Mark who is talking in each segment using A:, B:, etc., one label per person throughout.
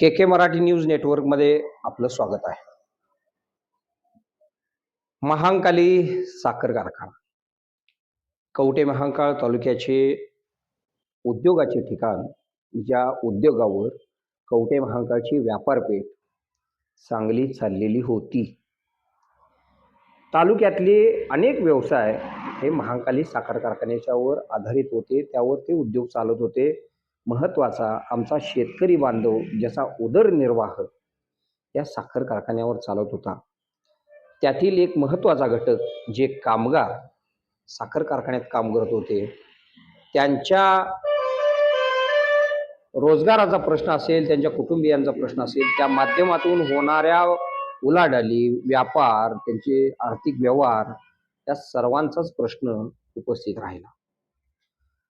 A: के K Marathi news नेटवर्कमध्ये आपलं स्वागत आहे. महांकाली साखर कारखाना. कवटे महांकाळ तालुक्याचे उद्योगाचे ठिकाण ज्या उद्योगावर कवटे महांकाळची व्यापारपेठ चांगली चाललेली होती. तालुक्यातले अनेक व्यवसाय हे महांकाली साखर कारखान्याच्यावर आधारित होते त्यावर ते उद्योग चालत होते. महत्त्वाचा आमचा शेतकरी बांधव ज्याचा उदरनिर्वाह या साखर कारखान्यावर चालत होता. त्यातील एक महत्त्वाचा घटक जे कामगार साखर कारखान्यात काम करत होते त्यांच्या रोजगाराचा प्रश्न असेल त्यांच्या कुटुंबियांचा प्रश्न असेल त्या माध्यमातून होणाऱ्या उलाढाली व्यापार त्यांचे आर्थिक व्यवहार या सर्वांचाच प्रश्न उपस्थित राहिला.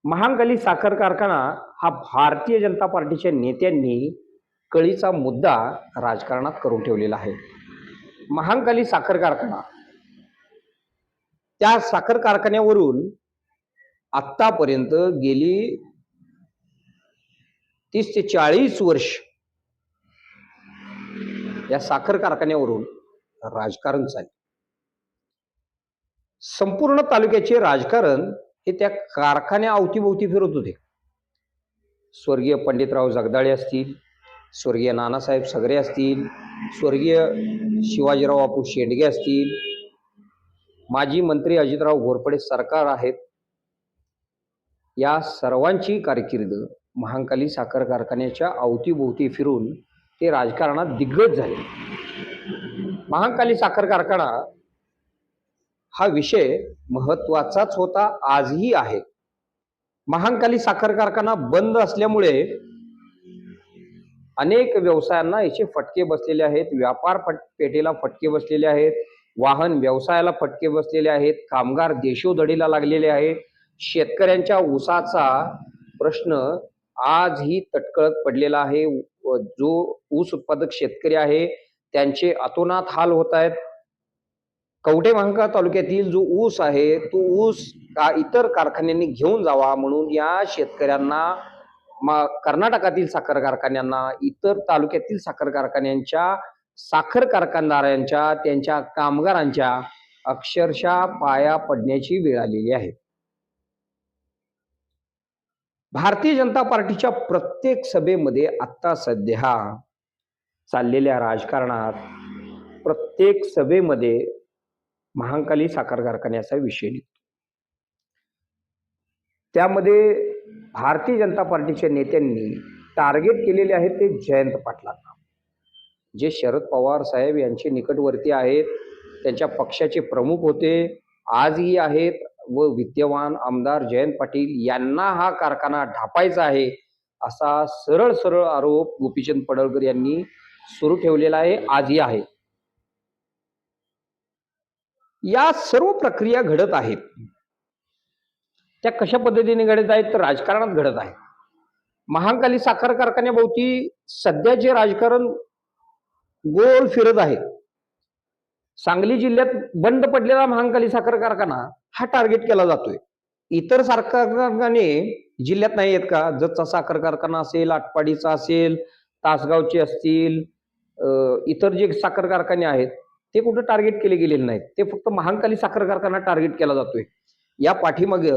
A: महांगली साखर कारखाना हा भारतीय जनता पार्टीच्या नेत्यांनी कळीचा मुद्दा राजकारणात करून ठेवलेला आहे. महांकाली साखर कारखाना. त्या साखर कारखान्यावरून आत्तापर्यंत गेली तीस ते चाळीस वर्ष या साखर कारखान्यावरून राजकारण चालले. संपूर्ण तालुक्याचे राजकारण हे त्या कारखान्या अवतीभोवती फिरत होते. स्वर्गीय पंडितराव जगदाळे असतील स्वर्गीय नानासाहेब सगरे असतील स्वर्गीय शिवाजीराव बापू शेंडगे असतील माजी मंत्री अजितराव घोरपडे सरकार आहेत. या सर्वांची कारकीर्द महांकाली साखर कारखान्याच्या अवतीभोवती फिरून ते राजकारणात दिग्गज झाले. महांकाली साखर कारखाना हा विषय महत्वाचाच होता आजही आहे. महांकाली साखर कारखाना बंद असल्यामुळे अनेक व्यवसायांना याचे फटके बसलेले आहेत व्यापार फट पेठेला फटके बसलेले आहेत वाहन व्यवसायाला फटके बसलेले आहेत कामगार देशोधडीला लागलेले आहेत. शेतकऱ्यांच्या ऊसाचा प्रश्न आजही तटकळत पडलेला आहे. जो ऊस उत्पादक शेतकरी आहे त्यांचे अतोनात हाल होत आहेत. कवठे तालुक्यातील जो ऊस आहे तो ऊस का इतर कारखान्यांनी घेऊन जावा म्हणून या शेतकऱ्यांना कर्नाटकातील साखर कारखान्यांना इतर तालुक्यातील साखर कारखान्यांच्या साखर कारखानदारांच्या त्यांच्या कामगारांच्या अक्षरशः पाया पडण्याची वेळ आलेली आहे. भारतीय जनता पार्टीच्या प्रत्येक सभेमध्ये आता सध्या चाललेल्या राजकारणात प्रत्येक सभेमध्ये महांकाली साखर कारखान्याचा विषय निघतो त्यामध्ये भारतीय जनता पार्टीच्या नेत्यांनी टार्गेट केलेले आहे ते जयंत पाटलांना. जे शरद पवार साहेब यांचे निकटवर्ती आहेत त्यांच्या पक्षाचे प्रमुख होते आजही आहेत व विद्यमान आमदार जयंत पाटील यांना हा कारखाना ढापायचा आहे असा सरळ सरळ आरोप गोपीचंद पडळकर यांनी सुरू ठेवलेला आहे आजही आहे. या सर्व प्रक्रिया घडत आहेत. त्या कशा पद्धतीने घडत आहेत? तर राजकारणात घडत आहे महांकाली साखर कारखान्याभोवती सध्याचे राजकारण गोल फिरत आहे सांगली जिल्ह्यात बंद पडलेला महाकाली साखर कारखाना हा टार्गेट केला जातोय. इतर साखर कारखाने जिल्ह्यात नाही आहेत का? जतचा साखर कारखाना असेल आटपाडीचा असेल तासगावचे असतील इतर जे साखर कारखाने आहेत ते कुठं टार्गेट केले गेलेले नाहीत. ते फक्त महांकाली साखर कारखाना टार्गेट केला जातोय. या पाठीमागे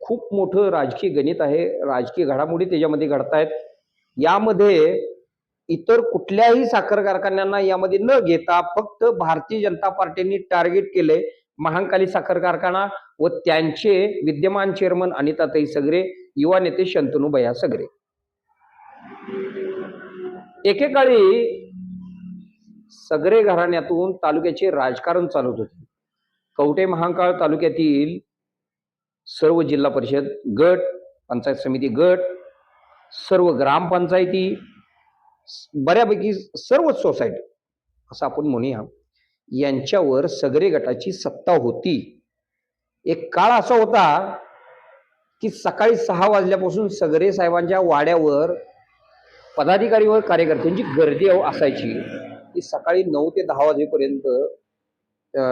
A: खूप मोठं राजकीय गणित आहे. राजकीय घडामोडी त्याच्यामध्ये घडतायत. यामध्ये इतर कुठल्याही साखर कारखान्यांना यामध्ये न घेता फक्त भारतीय जनता पार्टीने टार्गेट केले महांकाली साखर कारखाना व त्यांचे विद्यमान चेअरमन अनिताताई सगरे युवा नेते शंतनू भया सगरे. एकेकाळी सगळे घराण्यातून तालुक्याचे राजकारण चालवत होते. कवटे महांकाळ तालुक्यातील सर्व जिल्हा परिषद गट पंचायत समिती गट सर्व ग्रामपंचायती बऱ्यापैकी सर्वच सोसायटी असं आपण म्हणूया यांच्यावर सगळे गटाची सत्ता होती. एक काळ असा होता की सकाळी सहा वाजल्यापासून सगळे साहेबांच्या वाड्यावर पदाधिकारी व कार्यकर्त्यांची गर्दी असायची. की सकाळी नऊ ते दहा वाजेपर्यंत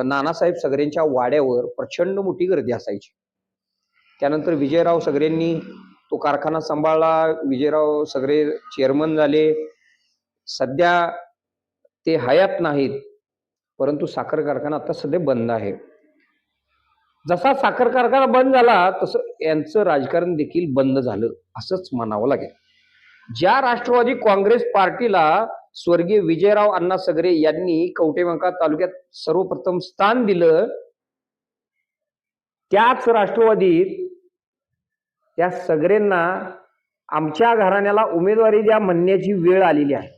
A: नानासाहेब सगरेंच्या वाड्यावर प्रचंड मोठी गर्दी असायची. त्यानंतर विजयराव सगरेंनी तो कारखाना सांभाळला विजयराव सगरे चेअरमन झाले. सध्या ते हयात नाहीत परंतु साखर कारखाना आता सध्या बंद आहे. जसा साखर कारखाना बंद झाला तसं यांचं राजकारण देखील बंद झालं असंच म्हणावं लागेल. ज्या राष्ट्रवादी काँग्रेस पार्टीला स्वर्गीय विजयराव अण्णा सगरे यांनी कवटेमंका तालुक्यात सर्वप्रथम स्थान दिलं. त्याच राष्ट्रवादीत त्या सगळ्यांना आमच्या घराण्याला उमेदवारी द्या म्हणण्याची वेळ आलेली आहे.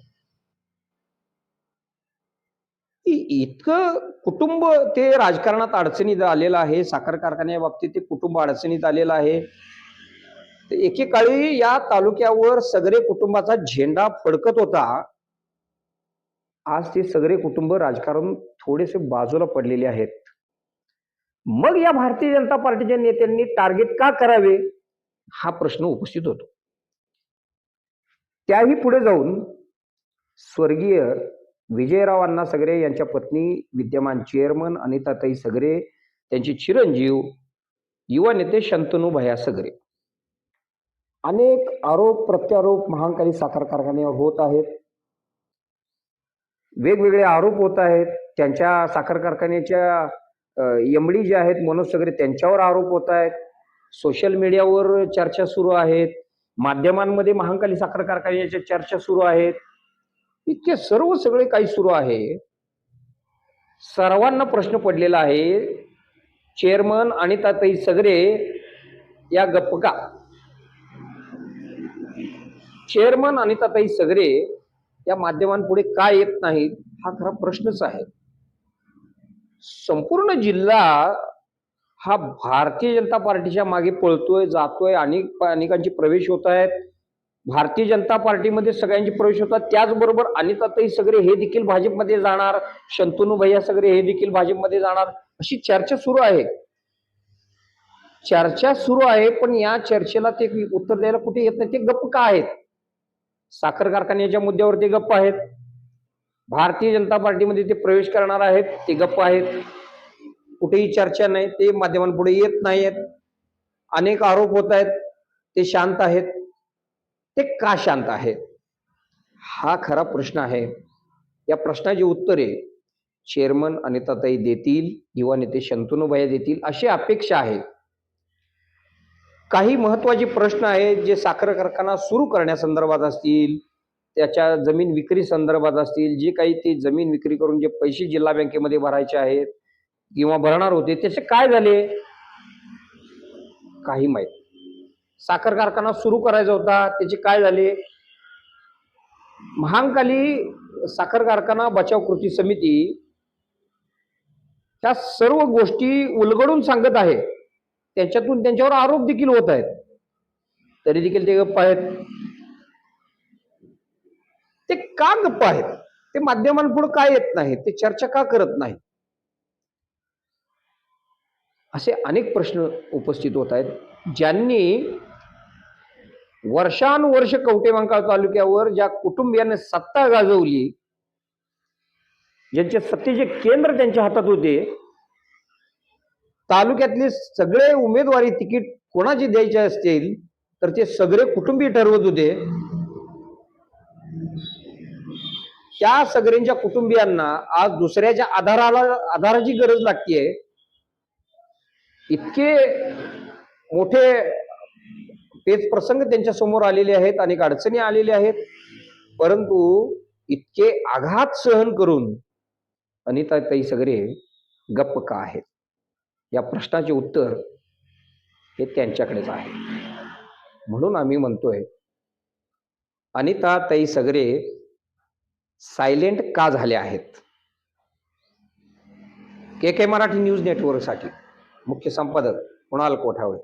A: इतकं कुटुंब ते राजकारणात अडचणीत आलेलं आहे. साखर कारखान्या बाबतीत ते कुटुंब अडचणीत आलेलं आहे. तर एकेकाळी या तालुक्यावर सगळे कुटुंबाचा झेंडा फडकत होता. आज ते सगळे कुटुंब राजकारण थोडेसे बाजूला पडलेले आहेत. मग या भारतीय जनता पार्टीच्या नेत्यांनी टार्गेट का करावे? हा प्रश्न उपस्थित होतो. त्याही पुढे जाऊन स्वर्गीय विजयराव अण्णा सगरे यांच्या पत्नी विद्यमान चेअरमन अनिताताई सगरे त्यांचे चिरंजीव युवा नेते शंतनू भया सगरे. अनेक आरोप प्रत्यारोप महांकाली साखर कारखान्यावर होत आहेत. वेगवेगळे आरोप होत आहेत. त्यांच्या साखर कारखान्याच्या एमडी जे आहेत मनोज सगरे त्यांच्यावर आरोप होत आहेत. सोशल मीडियावर चर्चा सुरू आहेत. माध्यमांमध्ये महांकाली साखर कारखान्याच्या चर्चा सुरू आहेत. इतके सर्व सगळे काही सुरू आहे. सर्वांना प्रश्न पडलेला आहे. चेअरमन आणि तातई सगरे या गप्पका चेअरमन आणि तातई सगरे या माध्यमांपुढे का येत नाहीत हा खरा प्रश्नच आहे. संपूर्ण जिल्हा हा भारतीय जनता पार्टीच्या मागे पळतोय जातोय अनेक अनेकांचे प्रवेश होत आहेत. भारतीय जनता पार्टीमध्ये सगळ्यांचे प्रवेश होतात. त्याचबरोबर अनिताताई सगळे हे देखील भाजपमध्ये जाणार शंतनू भैया सगळे हे देखील भाजपमध्ये जाणार अशी चर्चा सुरू आहे. चर्चा सुरू आहे पण या चर्चेला ते उत्तर द्यायला कुठे येत नाही ते गप्प का आहेत? साखर कारखान्याच्या मुद्द्यावर ते गप्प आहेत. भारतीय जनता पार्टीमध्ये ते प्रवेश करणार आहेत ते गप्प आहेत. कुठेही चर्चा नाही ते माध्यमांपुढे येत नाहीयेत. अनेक आरोप होत आहेत ते शांत आहेत. ते का शांत आहेत? हा खरा प्रश्न आहे. या प्रश्नाची उत्तरे चेअरमन अनिताताई देतील युवा नेते शंतनूबाई देतील अशी अपेक्षा आहे. काही महत्त्वाचे प्रश्न आहेत जे साखर कारखाना सुरू करण्यासंदर्भात असतील त्याच्या जमीन विक्री संदर्भात असतील जे काही ते जमीन विक्री करून जे पैसे जिल्हा बँकेमध्ये भरायचे आहेत किंवा भरणार होते त्याचे काय झाले? काही माहीत साखर कारखाना सुरू करायचा होता त्याचे काय झाले? महांकाली साखर कारखाना बचाव कृती समिती ह्या सर्व गोष्टी उलगडून सांगत आहे. त्याच्यातून त्यांच्यावर आरोप देखील होत आहेत. तरी देखील ते गप्प आहेत. ते का गप्प आहेत? ते माध्यमांपुढे का येत नाही? ते चर्चा का करत नाही असे अनेक प्रश्न उपस्थित होत आहेत. ज्यांनी वर्षानुवर्ष कवटेमंकाळ तालुक्यावर ज्या कुटुंबियांनी सत्ता गाजवली ज्यांचे सत्तेचे केंद्र त्यांच्या हातात होते तालुक्यातले सगळे उमेदवारी तिकीट कोणाची द्यायचे असतील तर ते सगळे कुटुंबी ठरवत होते. त्या सगळ्यांच्या कुटुंबियांना आज दुसऱ्याच्या आधाराला आधाराची गरज लागतीये. इतके मोठे तेच प्रसंग त्यांच्यासमोर आलेले आहेत अनेक अडचणी आलेल्या आहेत. परंतु इतके आघात सहन करून अनिता ताई सगळे गप्प का आहेत? या प्रश्नाचे उत्तर हे त्यांच्याकडेच आहे. म्हणून आम्ही म्हणतोय अनिता ताई सगरे सायलेंट का झाले आहेत? के के मराठी न्यूज नेटवर्कसाठी मुख्य संपादक कुणाल कोठावळे?